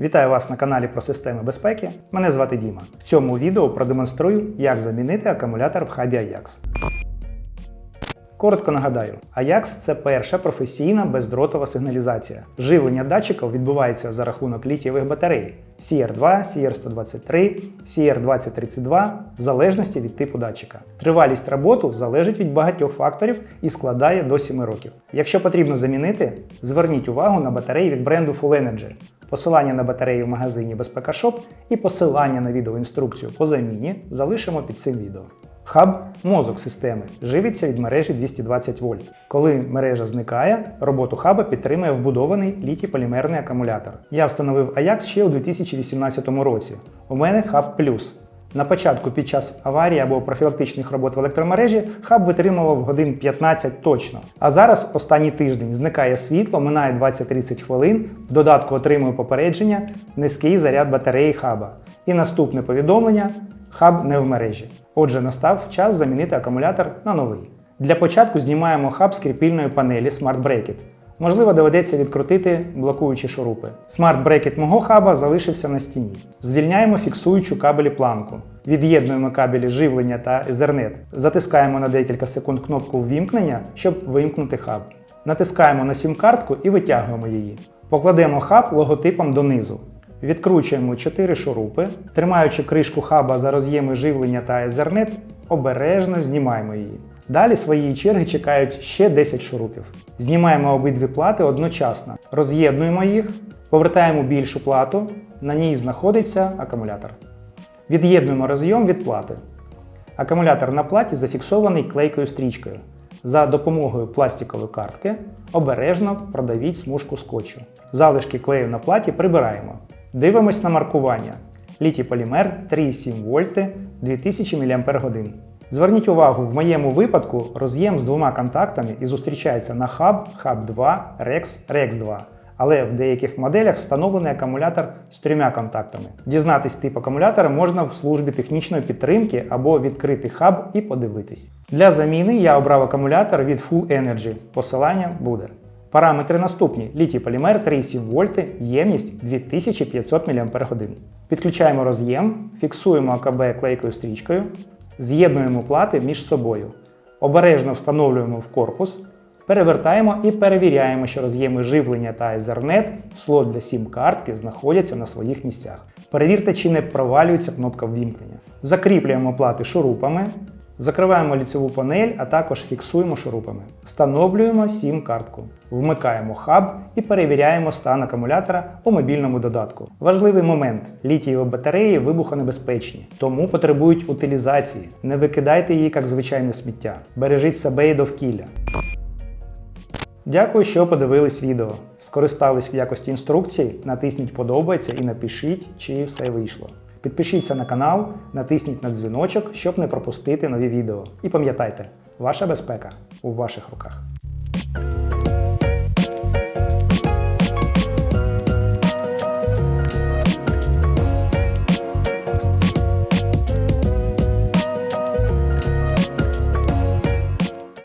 Вітаю вас на каналі про системи безпеки. Мене звати Діма. В цьому відео продемонструю, як замінити акумулятор в хабі Ajax. Коротко нагадаю, Ajax – це перша професійна бездротова сигналізація. Живлення датчиків відбувається за рахунок літієвих батарей CR2, CR123, CR2032 в залежності від типу датчика. Тривалість роботи залежить від багатьох факторів і складає до 7 років. Якщо потрібно замінити, зверніть увагу на батареї від бренду Full Energy. Посилання на батареї в магазині Безпека Shop і посилання на відеоінструкцію по заміні залишимо під цим відео. Хаб мозок системи живиться від мережі 220 вольт. Коли мережа зникає, роботу хаба підтримує вбудований літій-полімерний акумулятор. Я встановив Ajax ще у 2018 році. У мене хаб плюс. На початку під час аварії або профілактичних робот в електромережі хаб витримував годин 15 точно. А зараз останній тиждень зникає світло, минає 20-30 хвилин, в додатку отримую попередження, низький заряд батареї хаба. І наступне повідомлення хаб не в мережі. Отже, настав час замінити акумулятор на новий. Для початку знімаємо хаб з кріпільної панелі Smart Bracket. Можливо, доведеться відкрутити блокуючі шурупи. Bracket мого хаба залишився на стіні. Звільняємо фіксуючу кабелі планку. Від'єднуємо кабелі живлення та Ethernet. Затискаємо на декілька секунд кнопку ввімкнення, щоб вимкнути хаб. Натискаємо на сім-картку і витягуємо її. Покладемо хаб логотипом донизу. Відкручуємо 4 шурупи, тримаючи кришку хаба за роз'єми живлення та Ethernet, обережно знімаємо її. Далі своєї черги чекають ще 10 шурупів. Знімаємо обидві плати одночасно, роз'єднуємо їх, повертаємо більшу плату, на ній знаходиться акумулятор. Від'єднуємо розйом від плати. Акумулятор на платі зафіксований клейкою стрічкою. За допомогою пластикової картки обережно продавіть смужку скотчу. Залишки клею на платі прибираємо. Дивимось на маркування. Літій полімер 3,7 вольти 2000 мАч. Зверніть увагу, в моєму випадку роз'єм з двома контактами і зустрічається на хаб, хаб 2, Rex, Rex 2. Але в деяких моделях встановлений акумулятор з трьома контактами. Дізнатись тип акумулятора можна в службі технічної підтримки або відкрити хаб і подивитись. Для заміни я обрав акумулятор від Full Energy. Посилання буде. Параметри наступні: літій полімер 3,7 вольти, ємність 2500 мАч. Підключаємо роз'єм, фіксуємо АКБ клейкою стрічкою, з'єднуємо плати між собою. Обережно встановлюємо в корпус, перевертаємо і перевіряємо, що роз'єми живлення та Ethernet, слот для сім-картки знаходяться на своїх місцях. Перевірте, чи не провалюється кнопка ввімкнення. Закріплюємо плати шурупами. Закриваємо ліцеву панель, а також фіксуємо шурупами. Встановлюємо сім-картку. Вмикаємо хаб і перевіряємо стан акумулятора у мобільному додатку. Важливий момент: літієві батареї вибухонебезпечні, тому потребують утилізації. Не викидайте її як звичайне сміття. Бережіть себе і довкілля. Дякую, що подивились відео. Скористались в якості інструкцій, натисніть подобається і напишіть, чи все вийшло. Підпишіться на канал, натисніть на дзвіночок, щоб не пропустити нові відео. І пам'ятайте, ваша безпека у ваших руках.